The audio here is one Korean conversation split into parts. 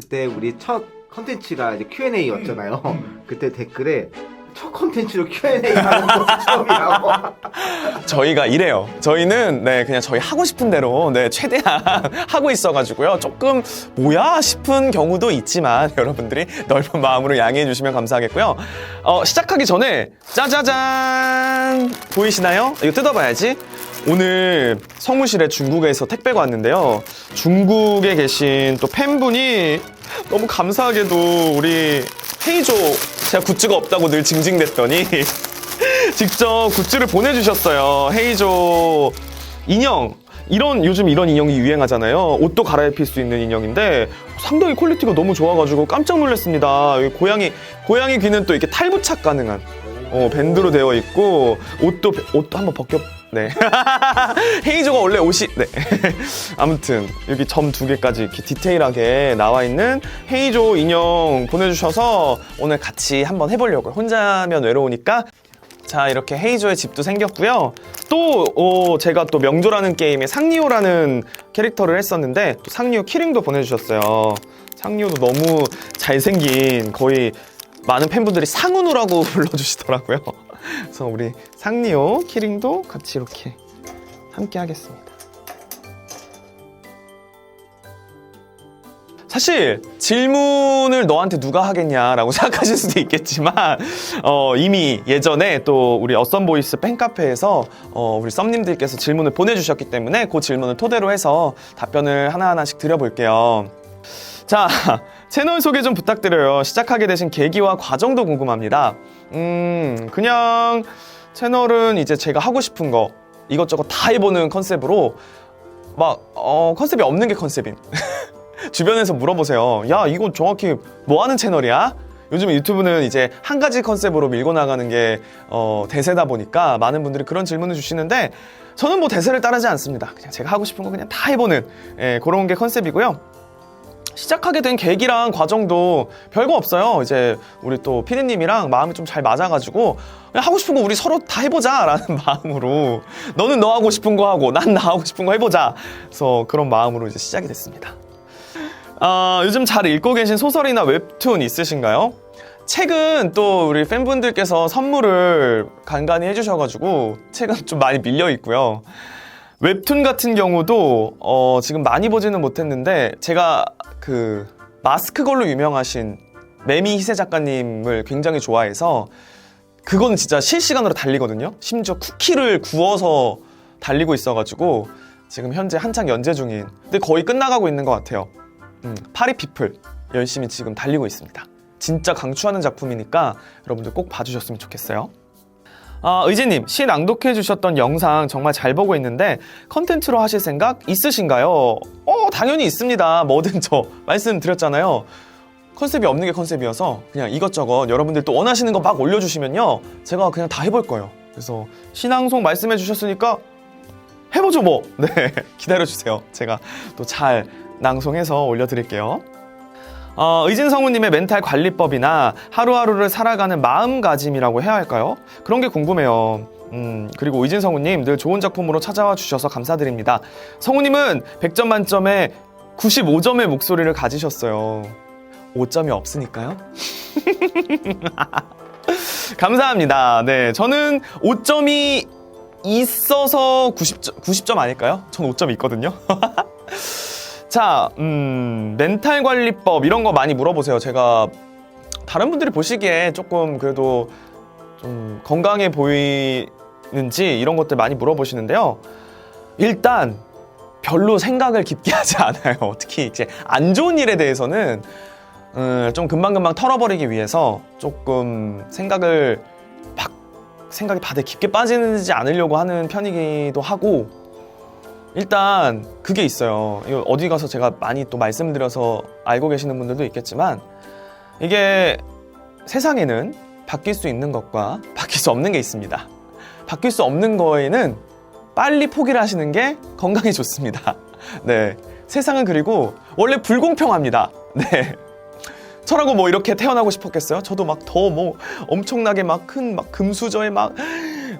그때 우리 첫 컨텐츠가 이제 Q&A였잖아요. 그때 댓글에 첫 컨텐츠로 Q&A 하는 거 처음이라고. 저희가 이래요. 저희는 네 그냥 저희 하고 싶은 대로 네 최대한 하고 있어가지고요. 조금 뭐야 싶은 경우도 있지만 여러분들이 넓은 마음으로 양해해 주시면 감사하겠고요. 어, 시작하기 전에 짜자잔 보이시나요? 이거 뜯어봐야지. 오늘 성무실에 중국에서 택배가 왔는데요. 중국에 계신 또 팬분이 너무 감사하게도 우리 헤이조 제가 굿즈가 없다고 늘 징징댔더니 직접 굿즈를 보내주셨어요. 헤이조 인형. 이런 요즘 이런 인형이 유행하잖아요. 옷도 갈아입힐 수 있는 인형인데 상당히 퀄리티가 너무 좋아가지고 깜짝 놀랐습니다. 고양이 고양이 귀는 또 이렇게 탈부착 가능한 어, 밴드로 되어 있고 옷도 옷도 한번 벗겨. 네. 헤이조가 원래 옷이 네. 아무튼 여기 점 두 개까지 이렇게 디테일하게 나와 있는 헤이조 인형 보내주셔서 오늘 같이 한번 해보려고요. 혼자면 외로우니까 자 이렇게 헤이조의 집도 생겼고요. 또 어, 제가 또 명조라는 게임에 상리오라는 캐릭터를 했었는데 또 상리오 키링도 보내주셨어요. 상리오도 너무 잘생긴 거의 많은 팬분들이 상은우라고 불러주시더라고요. 그래서 우리 상리오 키링도 같이 이렇게 함께 하겠습니다. 사실 질문을 너한테 누가 하겠냐라고 생각하실 수도 있겠지만 어, 이미 예전에 또 우리 어썸 보이스 팬카페에서 어, 우리 썸님들께서 질문을 보내주셨기 때문에 그 질문을 토대로 해서 답변을 하나하나씩 드려볼게요. 자, 채널 소개 좀 부탁드려요. 시작하게 되신 계기와 과정도 궁금합니다. 음, 그냥 채널은 이제 제가 하고 싶은 거 이것저것 다 해보는 컨셉으로 막, 어, 컨셉이 없는 게 컨셉인. 주변에서 물어보세요. 야, 이거 정확히 뭐 하는 채널이야? 요즘 유튜브는 이제 한 가지 컨셉으로 밀고 나가는 게 어, 대세다 보니까 많은 분들이 그런 질문을 주시는데 저는 뭐 대세를 따르지 않습니다. 그냥 제가 하고 싶은 거 그냥 다 해보는 예, 그런 게 컨셉이고요. 시작하게 된 계기랑 과정도 별거 없어요. 이제 우리 또 피디님이랑 마음이 좀 잘 맞아가지고 그냥 하고 싶은 거 우리 서로 다 해보자라는 마음으로 너는 너 하고 싶은 거 하고 난 나 하고 싶은 거 해보자. 그래서 그런 마음으로 이제 시작이 됐습니다. 아, 요즘 잘 읽고 계신 소설이나 웹툰 있으신가요? 책은 또 우리 팬분들께서 선물을 간간히 해주셔가지고 책은 좀 많이 밀려 있고요. 웹툰 같은 경우도 어, 지금 많이 보지는 못했는데 제가 그 마스크 걸로 유명하신 매미 희세 작가님을 굉장히 좋아해서 그거는 진짜 실시간으로 달리거든요. 심지어 쿠키를 구워서 달리고 있어가지고 지금 현재 한창 연재 중인 근데 거의 끝나가고 있는 것 같아요. 음, 파리피플 열심히 지금 달리고 있습니다. 진짜 강추하는 작품이니까 여러분들 꼭 봐주셨으면 좋겠어요. 아, 의지님, 시 낭독해 주셨던 영상 정말 잘 보고 있는데 컨텐츠로 하실 생각 있으신가요? 어, 당연히 있습니다. 뭐든 저 말씀드렸잖아요. 컨셉이 없는 게 컨셉이어서 그냥 이것저것 여러분들 또 원하시는 거 막 올려주시면요. 제가 그냥 다 해볼 거예요. 그래서 신앙송 말씀해 주셨으니까 해보죠 뭐. 네, 기다려주세요. 제가 또 잘 낭송해서 올려드릴게요. 어, 의진성우님의 멘탈 관리법이나 하루하루를 살아가는 마음가짐이라고 해야 할까요? 그런 게 궁금해요. 음, 그리고 의진성우님 늘 좋은 작품으로 찾아와 주셔서 감사드립니다. 성우님은 100점 만점에 95점의 목소리를 가지셨어요. 5점이 없으니까요. 감사합니다. 네, 저는 5점이 있어서 90점, 90점 아닐까요? 전 5점 있거든요. 자, 음, 멘탈 관리법 이런 거 많이 물어보세요. 제가 다른 분들이 보시기에 조금 그래도 좀 건강해 보이는지 이런 것들 많이 물어보시는데요. 일단 별로 생각을 깊게 하지 않아요. 특히 이제 안 좋은 일에 대해서는 음, 좀 금방금방 털어버리기 위해서 조금 생각을 막 생각이 다들 깊게 빠지지 않으려고 하는 편이기도 하고 일단 그게 있어요. 이거 어디 가서 제가 많이 또 말씀드려서 알고 계시는 분들도 있겠지만 이게 세상에는 바뀔 수 있는 것과 바뀔 수 없는 게 있습니다. 바뀔 수 없는 거에는 빨리 포기를 하시는 게 건강에 좋습니다. 네. 세상은 그리고 원래 불공평합니다. 네. 저라고 뭐 이렇게 태어나고 싶었겠어요? 저도 막 더 뭐 엄청나게 막 큰 막 금수저에 막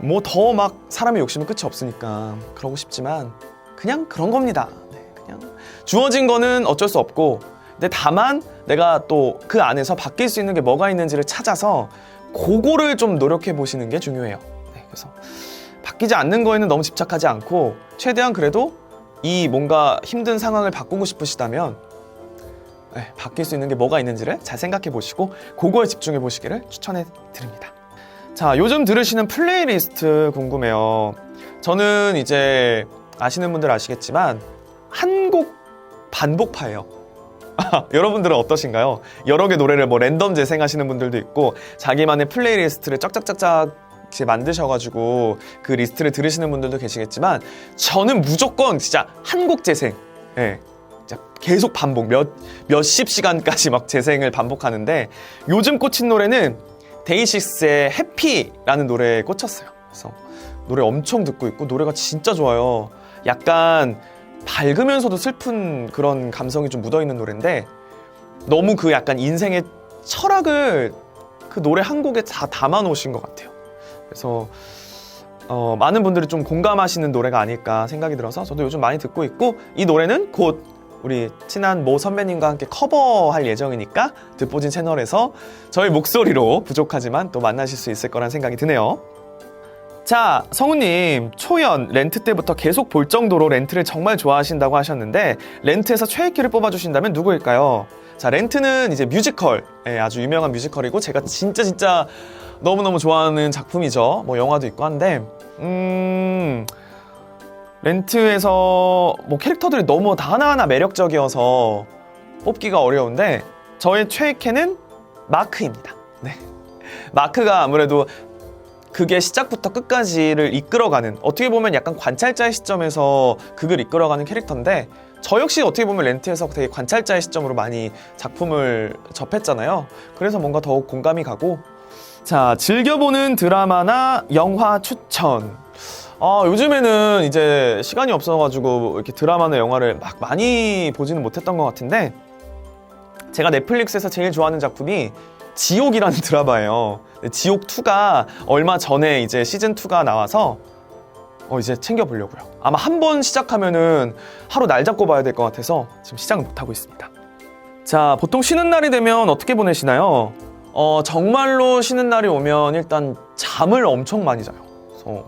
뭐 더 막 사람의 욕심은 끝이 없으니까 그러고 싶지만 그냥 그런 겁니다. 네, 그냥 주어진 거는 어쩔 수 없고 근데 다만 내가 또 그 안에서 바뀔 수 있는 게 뭐가 있는지를 찾아서 그거를 좀 노력해 보시는 게 중요해요. 네, 그래서 바뀌지 않는 거에는 너무 집착하지 않고 최대한 그래도 이 뭔가 힘든 상황을 바꾸고 싶으시다면 네, 바뀔 수 있는 게 뭐가 있는지를 잘 생각해 보시고 그거에 집중해 보시기를 추천해 드립니다. 자, 요즘 들으시는 플레이리스트 궁금해요. 저는 이제 아시는 분들 아시겠지만 한 곡 반복파예요. 여러분들은 어떠신가요? 여러 개 노래를 뭐 랜덤 재생하시는 분들도 있고 자기만의 플레이리스트를 짝짝짝짝 이제 만드셔가지고 그 리스트를 들으시는 분들도 계시겠지만 저는 무조건 진짜 한 곡 재생. 예. 계속 반복 몇 몇십 시간까지 막 재생을 반복하는데 요즘 꽂힌 노래는 데이식스의 해피라는 노래에 꽂혔어요. 그래서 노래 엄청 듣고 있고 노래가 진짜 좋아요. 약간 밝으면서도 슬픈 그런 감성이 좀 묻어 있는 노래인데 너무 그 약간 인생의 철학을 그 노래 한 곡에 다 담아 놓으신 것 같아요. 그래서 어, 많은 분들이 좀 공감하시는 노래가 아닐까 생각이 들어서 저도 요즘 많이 듣고 있고 이 노래는 곧 우리 친한 모 선배님과 함께 커버할 예정이니까 듣보진 채널에서 저희 목소리로 부족하지만 또 만나실 수 있을 거란 생각이 드네요. 자, 성우님, 초연, 렌트 때부터 계속 볼 정도로 렌트를 정말 좋아하신다고 하셨는데, 렌트에서 최애키를 뽑아주신다면 누구일까요? 자, 렌트는 이제 뮤지컬, 예, 아주 유명한 뮤지컬이고, 제가 진짜 진짜 너무너무 좋아하는 작품이죠. 뭐 영화도 있고 한데, 음, 렌트에서 뭐 캐릭터들이 너무 다 하나하나 매력적이어서 뽑기가 어려운데, 저의 최애캐는 마크입니다. 네. 마크가 아무래도 그게 시작부터 끝까지를 이끌어가는 어떻게 보면 약간 관찰자의 시점에서 극을 이끌어가는 캐릭터인데 저 역시 어떻게 보면 렌트에서 되게 관찰자의 시점으로 많이 작품을 접했잖아요. 그래서 뭔가 더욱 공감이 가고 자 즐겨보는 드라마나 영화 추천. 아 요즘에는 이제 시간이 없어가지고 이렇게 드라마나 영화를 막 많이 보지는 못했던 것 같은데 제가 넷플릭스에서 제일 좋아하는 작품이 지옥이라는 드라마예요. 지옥 2가 얼마 전에 이제 시즌 2가 나와서 어 이제 챙겨 보려고요. 아마 한 번 시작하면은 하루 날 잡고 봐야 될 것 같아서 지금 시작을 못 하고 있습니다. 자, 보통 쉬는 날이 되면 어떻게 보내시나요? 어, 정말로 쉬는 날이 오면 일단 잠을 엄청 많이 자요. 그래서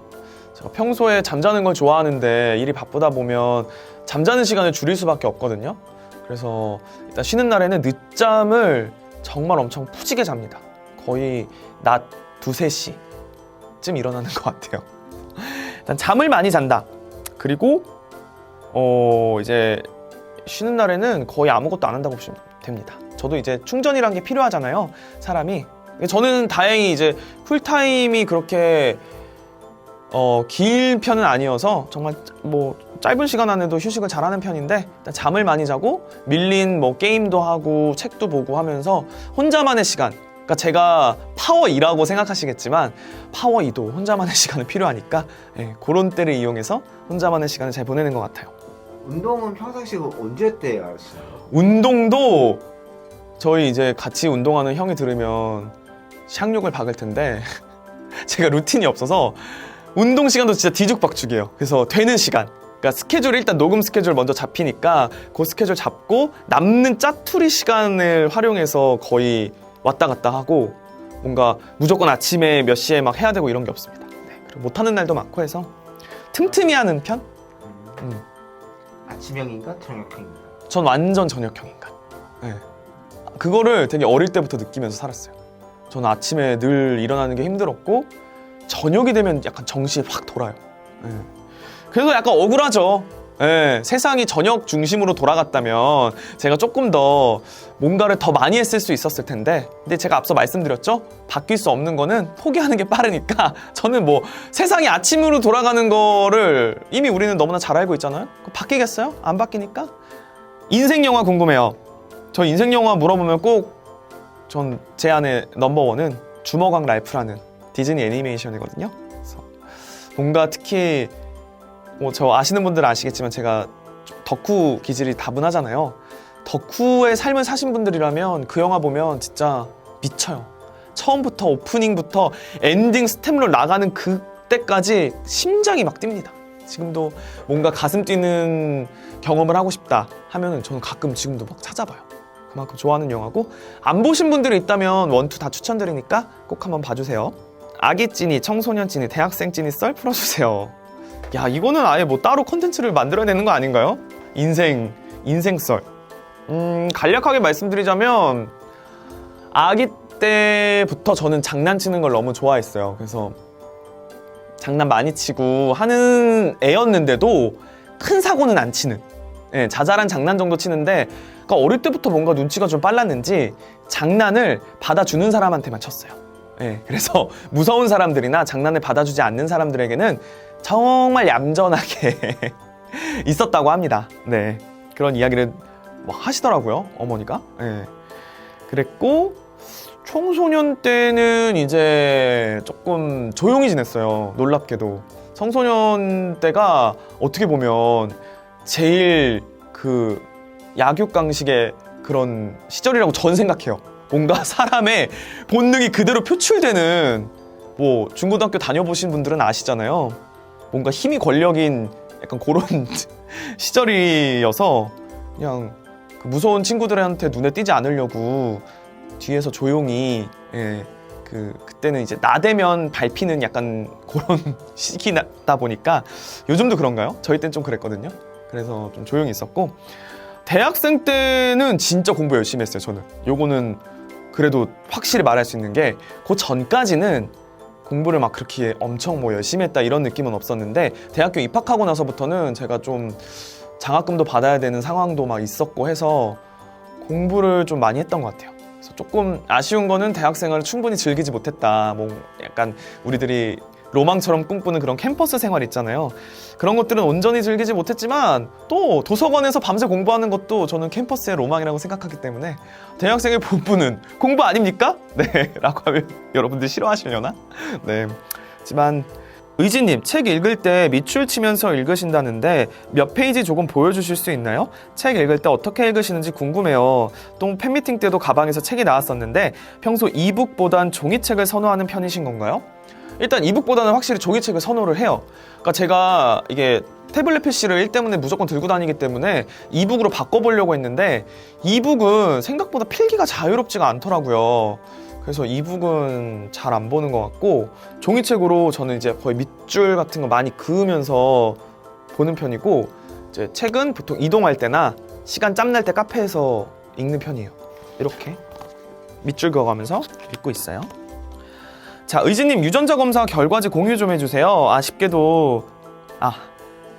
제가 평소에 잠자는 걸 좋아하는데 일이 바쁘다 보면 잠자는 시간을 줄일 수밖에 없거든요. 그래서 일단 쉬는 날에는 늦잠을 정말 엄청 푸지게 잡니다. 거의 낮 두세 시쯤 일어나는 것 같아요. 일단 잠을 많이 잔다. 그리고 어 이제 쉬는 날에는 거의 아무것도 안 한다고 보시면 됩니다. 저도 이제 충전이란 게 필요하잖아요. 사람이. 저는 다행히 이제 쿨타임이 그렇게 어, 길 편은 아니어서 정말 뭐 짧은 시간 안에도 휴식을 잘하는 편인데 일단 잠을 많이 자고 밀린 뭐 게임도 하고 책도 보고 하면서 혼자만의 시간 그러니까 제가 파워 2라고 생각하시겠지만 파워 2도 혼자만의 시간은 필요하니까 예, 그런 때를 이용해서 혼자만의 시간을 잘 보내는 것 같아요 운동은 평상시에 언제 때 하시나요? 운동도 저희 이제 같이 운동하는 형이 들으면 샹욕을 박을 텐데 제가 루틴이 없어서 운동 시간도 진짜 뒤죽박죽이에요. 그래서 되는 시간. 그러니까 스케줄 일단 녹음 스케줄 먼저 잡히니까 그 스케줄 잡고 남는 짜투리 시간을 활용해서 거의 왔다 갔다 하고 뭔가 무조건 아침에 몇 시에 막 해야 되고 이런 게 없습니다. 네, 그리고 못하는 날도 많고 해서 틈틈이 하는 편? 음. 아침형인가 저녁형인가? 전 완전 저녁형 인간. 네. 그거를 되게 어릴 때부터 느끼면서 살았어요. 저는 아침에 늘 일어나는 게 힘들었고 저녁이 되면 약간 정신이 확 돌아요. 네. 그래서 약간 억울하죠. 네. 세상이 저녁 중심으로 돌아갔다면 제가 조금 더 뭔가를 더 많이 했을 수 있었을 텐데 근데 제가 앞서 말씀드렸죠 바뀔 수 없는 거는 포기하는 게 빠르니까 저는 뭐 세상이 아침으로 돌아가는 거를 이미 우리는 너무나 잘 알고 있잖아요 바뀌겠어요? 안 바뀌니까 인생 영화 궁금해요. 저 인생 영화 물어보면 꼭 전 제 안에 넘버원은 주먹왕 랄프라는 디즈니 애니메이션이거든요. 그래서 뭔가 특히 뭐 저 아시는 분들은 아시겠지만 제가 좀 덕후 기질이 다분하잖아요. 덕후의 삶을 사신 분들이라면 그 영화 보면 진짜 미쳐요. 처음부터 오프닝부터 엔딩 스텝로 나가는 그때까지 심장이 막 뜁니다. 지금도 뭔가 가슴 뛰는 경험을 하고 싶다 하면은 저는 가끔 지금도 막 찾아봐요. 그만큼 좋아하는 영화고 안 보신 분들이 있다면 원투 다 추천드리니까 꼭 한번 봐주세요. 아기 찐이, 청소년 찐이, 대학생 찐이 썰 풀어주세요. 야 이거는 아예 뭐 따로 콘텐츠를 만들어야 되는 거 아닌가요? 인생 인생 썰. 음 간략하게 말씀드리자면 아기 때부터 저는 장난치는 걸 너무 좋아했어요. 그래서 장난 많이 치고 하는 애였는데도 큰 사고는 안 치는 예, 자잘한 장난 정도 치는데 그러니까 어릴 때부터 뭔가 눈치가 좀 빨랐는지 장난을 받아주는 사람한테만 쳤어요. 예, 그래서 무서운 사람들이나 장난을 받아주지 않는 사람들에게는 정말 얌전하게 있었다고 합니다. 네, 그런 이야기를 뭐 하시더라고요, 어머니가. 예, 그랬고 청소년 때는 이제 조금 조용히 지냈어요. 놀랍게도. 청소년 때가 어떻게 보면 제일 그 약육 강식의 그런 시절이라고 전 생각해요. 뭔가 사람의 본능이 그대로 표출되는 뭐 중고등학교 다녀보신 분들은 아시잖아요. 뭔가 힘이 권력인 약간 그런 시절이어서 그냥 그 무서운 친구들한테 눈에 띄지 않으려고 뒤에서 조용히 예, 그 그때는 이제 나대면 밟히는 약간 그런 시기다 보니까 요즘도 그런가요? 저희 땐좀 그랬거든요. 그래서 좀 조용히 있었고 대학생 때는 진짜 공부 열심히 했어요. 저는 요거는 그래도 확실히 말할 수 있는 게 그 전까지는 공부를 막 그렇게 엄청 뭐 열심히 했다 이런 느낌은 없었는데 대학교 입학하고 나서부터는 제가 좀 장학금도 받아야 되는 상황도 막 있었고 해서 공부를 좀 많이 했던 것 같아요. 그래서 조금 아쉬운 거는 대학생활을 충분히 즐기지 못했다. 뭐 약간 우리들이 로망처럼 꿈꾸는 그런 캠퍼스 생활 있잖아요. 그런 것들은 온전히 즐기지 못했지만 또 도서관에서 밤새 공부하는 것도 저는 캠퍼스의 로망이라고 생각하기 때문에 대학생의 본분은 공부 아닙니까? 네, 라고 하면 여러분들 싫어하시려나? 네. 하지만 의지님 책 읽을 때 밑줄 치면서 읽으신다는데 몇 페이지 조금 보여주실 수 있나요? 책 읽을 때 어떻게 읽으시는지 궁금해요. 또 팬미팅 때도 가방에서 책이 나왔었는데 평소 이북보단 종이책을 선호하는 편이신 건가요? 일단 이북보다는 확실히 종이책을 선호를 해요. 그러니까 제가 이게 태블릿 PC를 일 때문에 무조건 들고 다니기 때문에 이북으로 바꿔보려고 했는데 이북은 생각보다 필기가 자유롭지가 않더라고요. 그래서 이북은 잘 안 보는 것 같고 종이책으로 저는 이제 거의 밑줄 같은 거 많이 그으면서 보는 편이고 이제 책은 보통 이동할 때나 시간 짬날 때 카페에서 읽는 편이에요. 이렇게 밑줄 그어가면서 읽고 있어요. 자, 의진님 유전자 검사 결과지 공유 좀 해주세요. 아쉽게도 아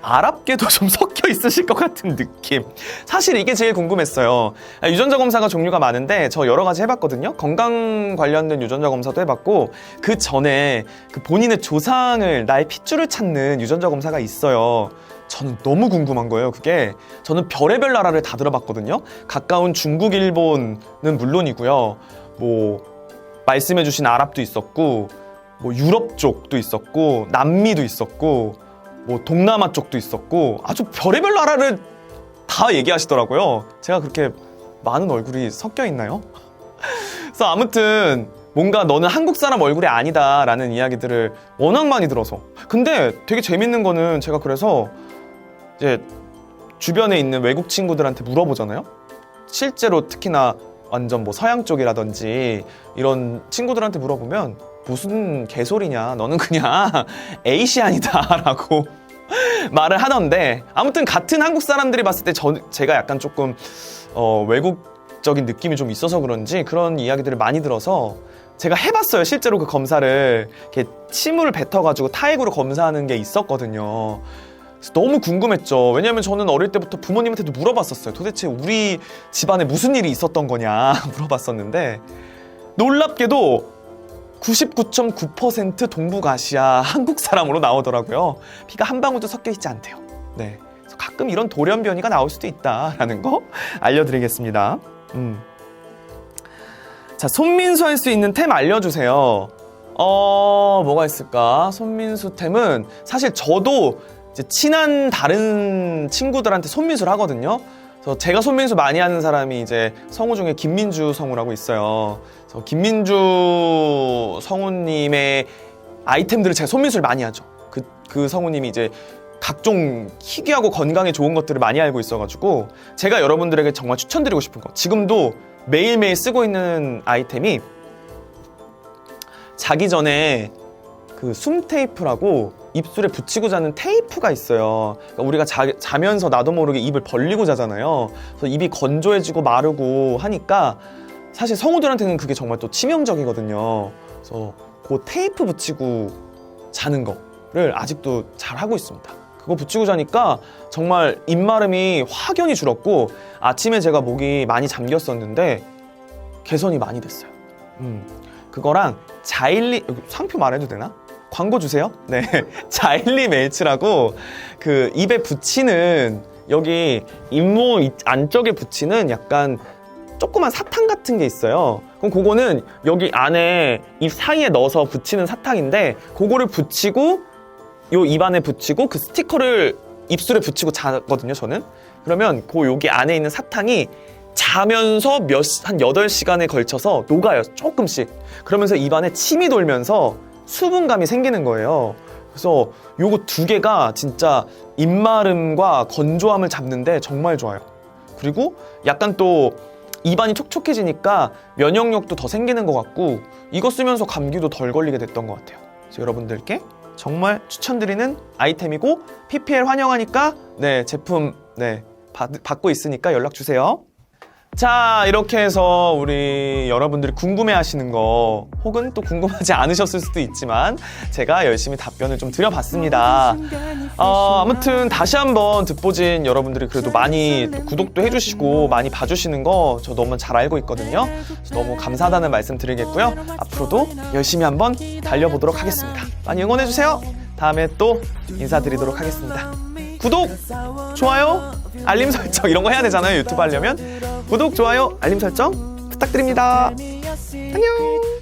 아랍게도 좀 섞여 있으실 것 같은 느낌. 사실 이게 제일 궁금했어요. 아, 유전자 검사가 종류가 많은데 저 여러 가지 해봤거든요. 건강 관련된 유전자 검사도 해봤고 그 전에 그 본인의 조상을 나의 핏줄을 찾는 유전자 검사가 있어요. 저는 너무 궁금한 거예요. 그게 저는 별의별 나라를 다 들어봤거든요. 가까운 중국, 일본은 물론이고요. 뭐 말씀해주신 아랍도 있었고 뭐 유럽 쪽도 있었고 남미도 있었고 뭐 동남아 쪽도 있었고 아주 별의별 나라를 다 얘기하시더라고요. 제가 그렇게 많은 얼굴이 섞여 있나요? 그래서 아무튼 뭔가 너는 한국 사람 얼굴이 아니다라는 이야기들을 워낙 많이 들어서 근데 되게 재밌는 거는 제가 그래서 이제 주변에 있는 외국 친구들한테 물어보잖아요. 실제로 특히나 완전 뭐 서양 쪽이라든지 이런 친구들한테 물어보면 무슨 개소리냐? 너는 그냥 에이시안이다 라고 말을 하던데 아무튼 같은 한국 사람들이 봤을 때 저, 제가 약간 조금 어, 외국적인 느낌이 좀 있어서 그런지 그런 이야기들을 많이 들어서 제가 해봤어요. 실제로 그 검사를. 이렇게 침을 뱉어가지고 타액으로 검사하는 게 있었거든요 너무 궁금했죠. 왜냐면 저는 어릴 때부터 부모님한테도 물어봤었어요. 도대체 우리 집안에 무슨 일이 있었던 거냐 물어봤었는데 놀랍게도 99.9% 동북아시아 한국 사람으로 나오더라고요. 피가 한 방울도 섞여 있지 않대요. 네. 그래서 가끔 이런 돌연변이가 나올 수도 있다라는 거 알려드리겠습니다. 음. 자, 손민수 할 수 있는 템 알려주세요. 어, 뭐가 있을까? 손민수 템은 사실 저도 친한 다른 친구들한테 손민수를 하거든요. 그래서 제가 손민수 많이 하는 사람이 이제 성우 중에 김민주 성우라고 있어요. 그래서 김민주 성우님의 아이템들을 제가 손민수를 많이 하죠. 그, 그 성우님이 이제 각종 희귀하고 건강에 좋은 것들을 많이 알고 있어가지고 제가 여러분들에게 정말 추천드리고 싶은 거 지금도 매일매일 쓰고 있는 아이템이 자기 전에 그 숨 테이프라고 입술에 붙이고 자는 테이프가 있어요. 그러니까 우리가 자, 자면서 나도 모르게 입을 벌리고 자잖아요. 그래서 입이 건조해지고 마르고 하니까 사실 성우들한테는 그게 정말 또 치명적이거든요. 그래서 그 테이프 붙이고 자는 거를 아직도 잘 하고 있습니다. 그거 붙이고 자니까 정말 입마름이 확연히 줄었고 아침에 제가 목이 많이 잠겼었는데 개선이 많이 됐어요. 음, 그거랑 자일리 상표 말해도 되나? 광고 주세요. 네, 자일리 멜츠라고 그 입에 붙이는 여기 이- 안쪽에 붙이는 약간 조그만 사탕 같은 게 있어요. 그럼 그거는 여기 안에 입 사이에 넣어서 붙이는 사탕인데 그거를 붙이고 요 입안에 붙이고 그 스티커를 입술에 붙이고 자거든요, 저는. 그러면 그 여기 안에 있는 사탕이 자면서 몇, 한 8시간에 걸쳐서 녹아요, 조금씩. 그러면서 입안에 침이 돌면서 수분감이 생기는 거예요. 그래서 요거 두 개가 진짜 입마름과 건조함을 잡는데 정말 좋아요. 그리고 약간 또 입안이 촉촉해지니까 면역력도 더 생기는 것 같고 이거 쓰면서 감기도 덜 걸리게 됐던 것 같아요. 그래서 여러분들께 정말 추천드리는 아이템이고 PPL 환영하니까 네 제품 네 받, 받고 있으니까 연락 주세요. 자 이렇게 해서 우리 여러분들이 궁금해 하시는 거 혹은 또 궁금하지 않으셨을 수도 있지만 제가 열심히 답변을 좀 드려봤습니다. 어, 아무튼 다시 한번 듣보진 여러분들이 그래도 많이 또 구독도 해주시고 많이 봐주시는 거 저 너무 잘 알고 있거든요. 너무 감사하다는 말씀 드리겠고요. 앞으로도 열심히 한번 달려보도록 하겠습니다. 많이 응원해주세요. 다음에 또 인사드리도록 하겠습니다. 구독, 좋아요, 알림 설정 이런 거 해야 되잖아요. 유튜브 하려면 구독, 좋아요, 알림 설정 부탁드립니다. 안녕.